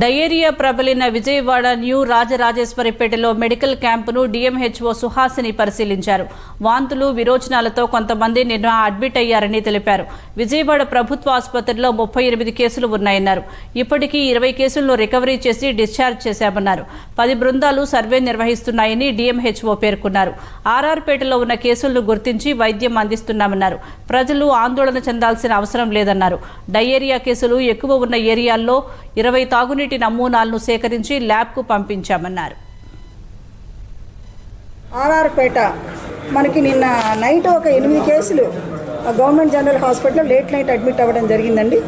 Diarrhoea ప్రబలిన Vijayawada new రాజరాజేశ్వరిపేటలో medical క్యాంపును డిఎంహెచ్ఓ సుహాసిని పరిశీలించారు. వాంతులు విరోచనాలతో కొంతమంది నిన్న అడ్మిట్ అయ్యారని తెలిపారు. విజయవాడ ప్రభుత్వ ఆసుపత్రిలో ముప్పై ఎనిమిది కేసులు ఉన్నాయన్నారు. ఇప్పటికీ ఇరవై కేసులను రికవరీ చేసి డిశ్చార్జ్ చేశామన్నారు. పది బృందాలు సర్వే నిర్వహిస్తున్నాయని డిఎంహెచ్ఓ పేర్కొన్నారు. ఆర్ఆర్పేటలో ఉన్న కేసులను గుర్తించి వైద్యం అందిస్తున్నామన్నారు. ప్రజలు ఆందోళన చెందాల్సిన అవసరం లేదన్నారు. డయేరియా కేసులు ఎక్కువ ఉన్న ఏరియాల్లో ఇరవై తాగునీటి నమూనాలను సేకరించి ల్యాబ్కు పంపించామన్నారు. ఆర్ఆర్పేట మనకి నిన్న నైట్ ఒక ఎనిమిది కేసులు గవర్నమెంట్ జనరల్ హాస్పిటల్లో లేట్ నైట్ అడ్మిట్ అవ్వడం జరిగిందండి.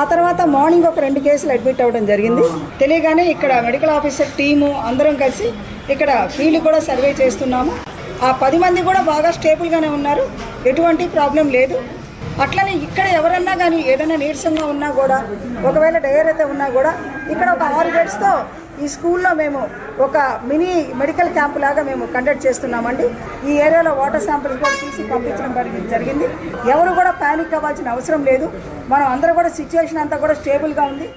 ఆ తర్వాత మార్నింగ్ ఒక రెండు కేసులు అడ్మిట్ అవ్వడం జరిగింది. తెలియగానే ఇక్కడ మెడికల్ ఆఫీసర్ టీము అందరం కలిసి ఇక్కడ ఫీల్డ్ కూడా సర్వే చేస్తున్నాము. ఆ పది మంది కూడా బాగా స్టేబుల్గానే ఉన్నారు. ఎటువంటి ప్రాబ్లం లేదు. అట్లనే ఇక్కడ ఎవరన్నా కానీ ఏదైనా నీరసంగా ఉన్నా కూడా ఒకవేళ డయర్ అయితే ఉన్నా కూడా ఇక్కడ ఒక ఆరు బెడ్స్తో ఈ స్కూల్లో మేము ఒక మినీ మెడికల్ క్యాంప్ లాగా మేము కండక్ట్ చేస్తున్నామండి. ఈ ఏరియాలో వాటర్ శాంపిల్స్ కూడా తీసి పంపించడం జరిగింది. ఎవరు కూడా ప్యానిక్ అవ్వాల్సిన అవసరం లేదు. మనం అందరూ కూడా సిచ్యువేషన్ అంతా కూడా స్టేబుల్గా ఉంది.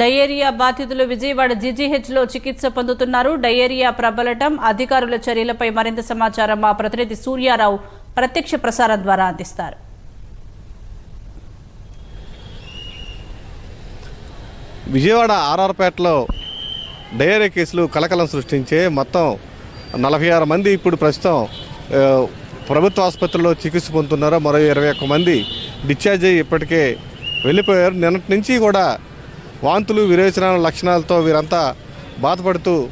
డయేరియా బాధితులు విజయవాడ జీజీహెచ్లో చికిత్స పొందుతున్నారు. డయేరియా ప్రబలటం అధికారుల చర్యలపై మరింత సమాచారం మా ప్రతినిధి సూర్యారావు ప్రత్యక్ష ప్రసారం ద్వారా అందిస్తారు. విజయవాడ ఆర్ఆర్పేటలో డయేరియా కేసులు కలకలం సృష్టించే మొత్తం నలభై ఆరు మంది ఇప్పుడు ప్రస్తుతం ప్రభుత్వ ఆసుపత్రిలో చికిత్స పొందుతున్నారు. మరో ఇరవై ఒక్క మంది డిశ్చార్జ్ అయ్యి ఇప్పటికే వెళ్ళిపోయారు. నిన్నటి నుంచి కూడా వాంతులు విరేచనాల లక్షణాలతో వీరంతా బాధపడుతూ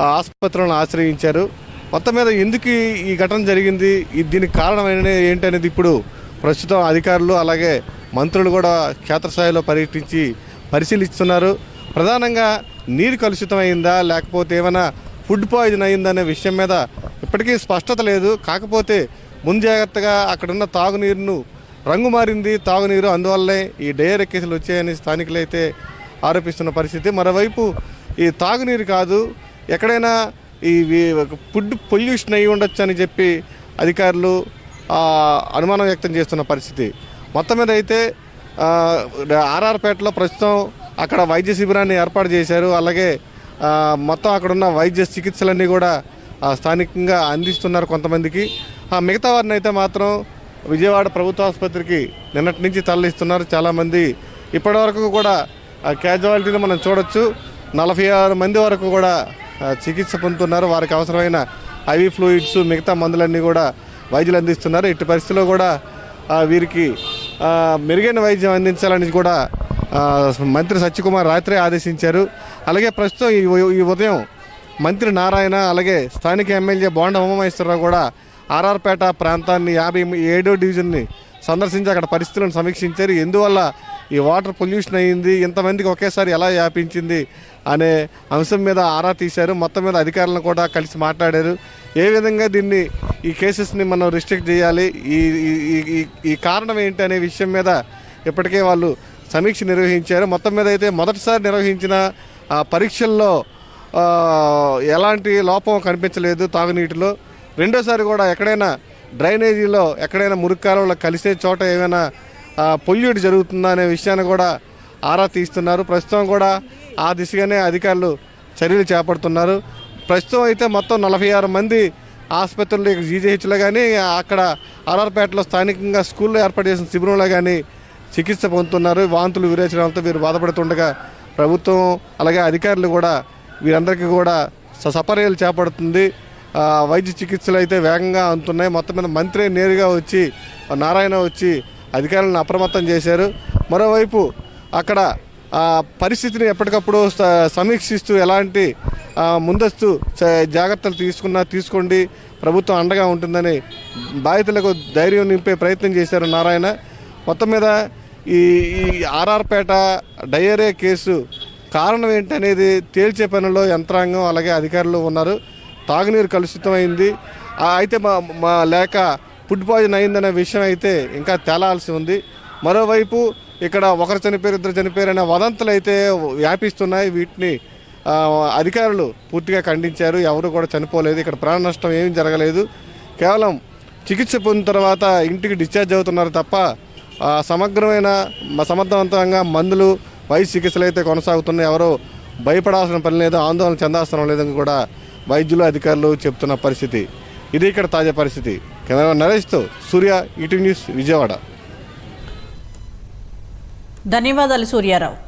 ఆసుపత్రులను ఆశ్రయించారు. మొత్తం మీద ఎందుకు ఈ- ఘటన జరిగింది? దీనికి కారణమైన ఏంటనేది ఇప్పుడు ప్రస్తుతం అధికారులు అలాగే మంత్రులు కూడా క్షేత్రస్థాయిలో పర్యటించి పరిశీలిస్తున్నారు. ప్రధానంగా నీరు కలుషితమైందా లేకపోతే ఏమైనా ఫుడ్ పాయిజన్ అయిందా అనే విషయం మీద ఇప్పటికీ స్పష్టత లేదు. కాకపోతే ముందుజాగ్రత్తగా అక్కడున్న తాగునీరును రంగు మారింది తాగునీరు అందువల్లే ఈ డయేరియా కేసులు వచ్చాయని స్థానికులైతే ఆరోపిస్తున్న పరిస్థితి. మరోవైపు ఈ తాగునీరు కాదు ఎక్కడైనా ఈ ఫుడ్ పొల్యూషన్ అయి ఉండొచ్చు అని చెప్పి అధికారులు అనుమానం వ్యక్తం చేస్తున్న పరిస్థితి. మొత్తం మీద అయితే ఆర్ఆర్పేటలో ప్రస్తుతం అక్కడ వైద్య శిబిరాన్ని ఏర్పాటు చేశారు. అలాగే మొత్తం అక్కడున్న వైద్య చికిత్సలన్నీ కూడా స్థానికంగా అందిస్తున్నారు కొంతమందికి. ఆ, మిగతా వారిని అయితే మాత్రం విజయవాడ ప్రభుత్వ ఆసుపత్రికి నిన్నటి నుంచి తరలిస్తున్నారు. చాలామంది ఇప్పటివరకు కూడా ఆ క్యాజువాలిటీని మనం చూడొచ్చు. నలభై ఆరు మంది వరకు కూడా చికిత్స పొందుతున్నారు. వారికి అవసరమైన ఐవి ఫ్లూయిడ్స్ మిగతా మందులన్నీ కూడా వైద్యులు అందిస్తున్నారు. ఇట్టి పరిస్థితిలో కూడా వీరికి మెరుగైన వైద్యం అందించాలని కూడా మంత్రి సత్యకుమార్ రాత్రే ఆదేశించారు. అలాగే ప్రస్తుతం ఈ ఈ ఉదయం మంత్రి నారాయణ అలాగే స్థానిక ఎమ్మెల్యే బోండ ఉమామహేశ్వరరావు కూడా ఆర్ఆర్పేట ప్రాంతాన్ని యాభై ఏడో డివిజన్ని సందర్శించి అక్కడ పరిస్థితులను సమీక్షించారు. ఎందువల్ల ఈ వాటర్ పొల్యూషన్ అయ్యింది ఇంతమందికి ఒకేసారి ఎలా వ్యాపించింది అనే అంశం మీద ఆరా తీశారు. మొత్తం మీద అధికారులను కూడా కలిసి మాట్లాడారు. ఏ విధంగా దీన్ని ఈ కేసెస్ని మనం రిస్ట్రిక్ట్ చేయాలి ఈ ఈ- కారణం ఏంటి అనే విషయం మీద ఇప్పటికే వాళ్ళు సమీక్ష నిర్వహించారు. మొత్తం మీద అయితే మొదటిసారి నిర్వహించిన ఆ పరీక్షల్లో ఎలాంటి లోపం కనిపించలేదు తాగునీటిలో. రెండోసారి కూడా ఎక్కడైనా డ్రైనేజీలో ఎక్కడైనా మురికి కాలువలో కలిసే చోట ఏమైనా పొల్యూట్ జరుగుతుందా అనే విషయాన్ని కూడా ఆరా తీస్తున్నారు. ప్రస్తుతం కూడా ఆ దిశగానే అధికారులు చర్యలు చేపడుతున్నారు. ప్రస్తుతం అయితే మొత్తం నలభై ఆరు మంది ఆసుపత్రులు జీజీహెచ్లో కానీ అక్కడ ఆర్ఆర్పేటలో స్థానికంగా స్కూల్లో ఏర్పాటు చేసిన శిబిరంలో కానీ చికిత్స పొందుతున్నారు. వాంతులు విరేచనాలతో వీరు బాధపడుతుండగా ప్రభుత్వం అలాగే అధికారులు కూడా వీరందరికీ కూడా స- సపర్యలు చేపడుతుంది. వైద్య చికిత్సలు అయితే వేగంగా అందుతున్నాయి. మొత్తం మీద మంత్రి నేరుగా వచ్చి నారాయణ వచ్చి అధికారులను అప్రమత్తం చేశారు. మరోవైపు అక్కడ ఆ, పరిస్థితిని ఎప్పటికప్పుడు స- సమీక్షిస్తూ ఎలాంటి ముందస్తు జాగ్రత్తలు తీసుకున్నా తీసుకోండి. ప్రభుత్వం అండగా ఉంటుందని బాధితులకు ధైర్యం నింపే ప్రయత్నం చేశారు నారాయణ. మొత్తం మీద ఈ ఈ ఆర్ఆర్పేట డయేరియా కేసు కారణం ఏంటనేది తేల్చే పనిలో యంత్రాంగం అలాగే అధికారులు ఉన్నారు. తాగునీరు కలుషితమైంది. అయితే మా మా లేక ఫుడ్ పాయిజన్ అయిందనే విషయం అయితే ఇంకా తేలాల్సి ఉంది. మరోవైపు ఇక్కడ ఒకరు చనిపోయారు ఇద్దరు చనిపోయారు అనే వదంతులు అయితే వ్యాపిస్తున్నాయి. వీటిని అధికారులు పూర్తిగా ఖండించారు. ఎవరు కూడా చనిపోలేదు. ఇక్కడ ప్రాణ నష్టం ఏమీ జరగలేదు. కేవలం చికిత్స పొందిన తర్వాత ఇంటికి డిశ్చార్జ్ అవుతున్నారు తప్ప సమగ్రమైన సమర్థవంతంగా మందులు వైద్య చికిత్సలు అయితే కొనసాగుతున్నాయి. ఎవరో భయపడాల్సిన పని లేదు ఆందోళన చెందాల్సిన లేదని కూడా వైద్యులు అధికారులు చెప్తున్న పరిస్థితి. ఇది ఇక్కడ తాజా పరిస్థితి. కెమెరా నరేష్తో సూర్య ఈటీవీ న్యూస్ విజయవాడ. ధన్యవాదాలు సూర్యారావు.